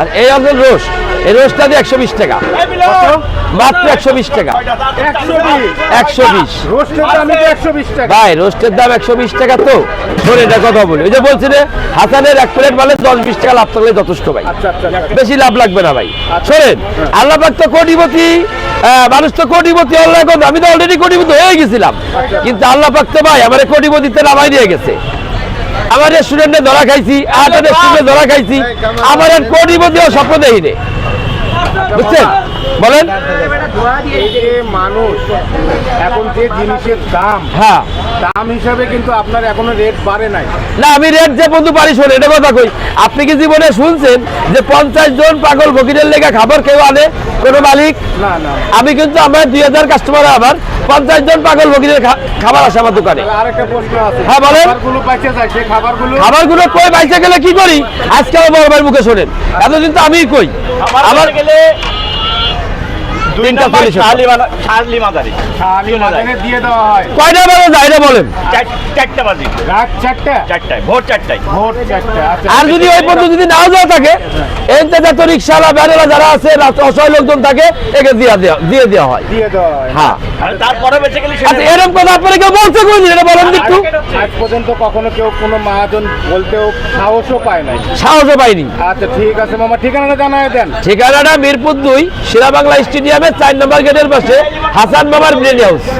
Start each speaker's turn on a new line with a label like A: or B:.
A: আর এই অঞ্চল রোজ এই রোজটা দিয়ে একশো বিশ টাকা। মাত্র একশো বিশ টাকা।
B: একশো বিশ? রোস্টের দাম একশো বিশ টাকা।
A: ভাই রোস্টের দাম একশো বিশ টাকা তো। শোন এটা কথা বলি। ওই যে বলছি রে হাসানের এক প্লেট মানে দশ বিশ টাকা লাভ থাকলে যথেষ্ট ভাই।
B: আচ্ছা আচ্ছা আচ্ছা।
A: বেশি লাভ লাগবে না ভাই। শোনেন আল্লাহ পাক তো কোটিপতি মানুষ তো কোটিপতি আল্লাহ আমি তো অলরেডি কোটিপতি হয়ে গেছিলাম। কিন্তু আল্লাহ পাক তো ভাই আমার কোটিপতিতে নামাই দিয়ে গেছে। আমার স্টুডেন্টে ধরা খাইছি আট স্টুডেন্টে ধরা খাইছি আমার আর কোটিপতিও স্বপ্ন দেখিনি। বুঝছেন? বলেন।
B: মানুষ এখন যে জিনিসের দাম
A: হ্যাঁ।
B: দাম হিসাবে কিন্তু আপনার এখনও রেট বাড়ে নাই।
A: না আমি রেট যে বন্ধু পারি শোন এটা কথা কই। আপনি কি জীবনে শুনছেন যে পঞ্চাশ জন পাগল ফকিরের লেগে খাবার কেউ আনে? কোনো মালিক?
B: না না।
A: আমি কিন্তু আমার দুই হাজার কাস্টমার আমার পঞ্চাশ জন পাগল ফকিরের খাবার আসে আমার দোকানে।
B: আরেকটা প্রশ্ন আছে।
A: হ্যাঁ, বলেন।
B: খাবারগুলো পাইছে যায় সেই খাবারগুলো
A: খাবারগুলো কই বাইসে গেলে কি করি? আজকে আমার বড় ভাইয়ের মুখে শোনেন। এতদিন তো আমি কই। আমার
C: গেলে দুই
A: তিনটা চল্লিশ
C: শার্লি মাদারি
B: দিয়ে দেওয়া হয়।
A: কয়টা বেলা যায় এটা বলেন।
C: চারটা বাজি।
B: রাত চারটা?
C: চারটায় ভোর চারটায়।
B: ভোর চারটা। আচ্ছা
A: আর যদি ওই পর্যন্ত যদি নাও যাওয়া থাকে এতে যত রিক্সাওয়ালা ব্যানেরা যারা আছে অসহায় লোকজন থাকে একে দিয়ে দেওয়া দিয়ে দেওয়া হয়।
B: দিয়ে দেওয়া হয়।
A: হ্যাঁ।
C: তারপরে বেঁচে গেলে
A: আচ্ছা এরকম কথা আপনারা কেউ বলছে এটা বলেন একটু।
B: আজ পর্যন্ত কখনো কেউ কোনো মহাজন বলতেও সাহসও পায় নাই।
A: সাহসও পাইনি।
B: আচ্ছা ঠিক আছে মামা। ঠিকানাটা জানাই দেন।
A: ঠিকানাটা মিরপুর দুই শিরা বাংলা স্টেডিয়ামের চার নম্বর গেটের পাশে হাসান বাবার ব্রিড হাউস